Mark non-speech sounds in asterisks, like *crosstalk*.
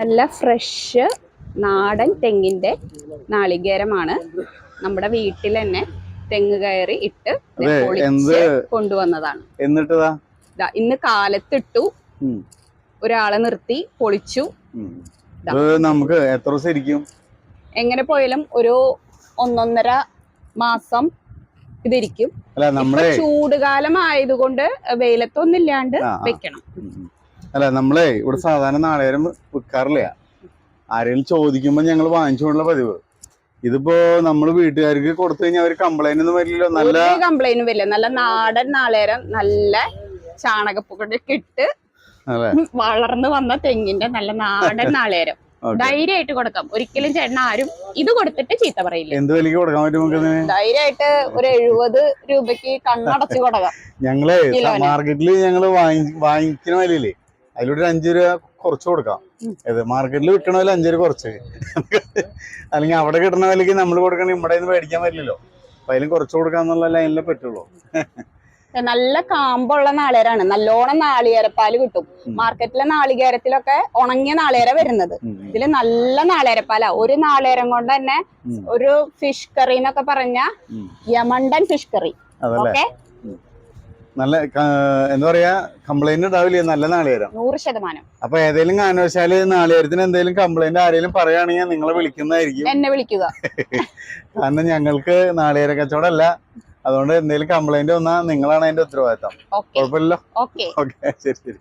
നല്ല ഫ്രഷ് നാടൻ തെങ്ങിന്റെ നാളികേരമാണ്. നമ്മുടെ വീട്ടിൽ തന്നെ തെങ്ങ് കയറി ഇട്ട് പൊളിച്ച്? കൊണ്ടുവന്നതാണ്. എന്നിട്ടതാ? ഇന്ന് കാലത്തിട്ടു ഒരാളെ നിർത്തി പൊളിച്ചു. നമുക്ക് എത്ര ദിവസം ഇരിക്കും? എങ്ങനെ പോയാലും ഒരു ഒന്നൊന്നര മാസം ഇതിരിക്കും. ചൂടുകാലം ആയതുകൊണ്ട് വെയിലത്തൊന്നില്ലാണ്ട്. വെക്കണം. അല്ല നമ്മളെ ഇവിടെ സാധാരണ നാളേരം വിൽക്കാറില്ല ആരെങ്കിലും ചോദിക്കുമ്പോ ഞങ്ങൾ വാങ്ങിച്ചുകൊണ്ടുള്ള പതിവ്. ഇതിപ്പോ നമ്മൾ വീട്ടുകാർക്ക് കൊടുത്തു കഴിഞ്ഞാൽ അവർ കംപ്ലൈന്റ് ഒന്നും വരില്ലല്ലോ. നല്ല കംപ്ലൈന്റ് വരില്ല. നല്ല നാടൻ നാളേരം നല്ല ചാണകപ്പൊക്കെ ഇട്ട് വളർന്നു വന്ന തെങ്ങിന്റെ നല്ല നാടൻ നാളേരം. *laughs* ധൈര്യമായിട്ട് കൊടുക്കാം. ഒരിക്കലും ചേട്ടൻ ആരും ഇത് കൊടുത്തിട്ട് ചീത്ത പറയില്ല. എന്ത് വിലക്ക് കൊടുക്കാൻ പറ്റും ധൈര്യമായിട്ട് ഒരു എഴുപത് രൂപക്ക് കണ്ണടച്ച് കൊടുക്കാം. ഞങ്ങൾ മാർക്കറ്റിൽ മാർക്കറ്റിൽ ഞങ്ങൾ വാങ്ങി വാങ്ങിക്കുന്ന വിലയില്ലേ അതിലൊരു അഞ്ചു രൂപ കുറച്ച് കൊടുക്കാം. ഏത് ഇത് മാർക്കറ്റിൽ വിൽക്കണ വില അഞ്ചു രൂപ കുറച്ച്. അല്ലെങ്കിൽ അവിടെ കിട്ടണ വിലക്ക് നമ്മൾ കൊടുക്കണ ഇവിടെ നിന്ന് മേടിക്കാൻ പറ്റില്ലല്ലോ. അപ്പൊ അതിലും കുറച്ച് കൊടുക്കാന്നുള്ള ലൈനിലേ പറ്റുള്ളൂ. നല്ല കാമ്പുള്ള നാളികേരാണ്. നല്ലോണം നാളികേരപ്പാൽ കിട്ടും. മാർക്കറ്റിലെ നാളികേരത്തിലൊക്കെ ഉണങ്ങിയ നാളികേര വരുന്നത്. ഇതിൽ നല്ല നാളികേരപ്പാലാ. ഒരു നാളികേരം കൊണ്ട് തന്നെ ഒരു ഫിഷ് കറി എന്നൊക്കെ പറഞ്ഞ യമണ്ടൻ ഫിഷ് കറി. ഓക്കെ? നല്ല എന്താ പറയാ കംപ്ലൈന്റ് ഉണ്ടാവില്ലേ? നല്ല നാളികേരം നൂറ് ശതമാനം. അപ്പൊ ഏതെങ്കിലും കാരണവശാൽ നാളികേരത്തിന് എന്തെങ്കിലും കംപ്ലൈന്റ് ആരെങ്കിലും പറയുകയാണെങ്കിൽ നിങ്ങളെ വിളിക്കുന്നതായിരിക്കും. എന്നെ വിളിക്കുക. *laughs* കാരണം ഞങ്ങൾക്ക് നാളികേര കച്ചവടമല്ല. അതുകൊണ്ട് എന്തെങ്കിലും കംപ്ലൈന്റ് വന്നാൽ നിങ്ങളാണ് അതിന്റെ ഉത്തരവാദിത്തം. കുഴപ്പമില്ലല്ലോ. ഓക്കെ ശരി ശരി.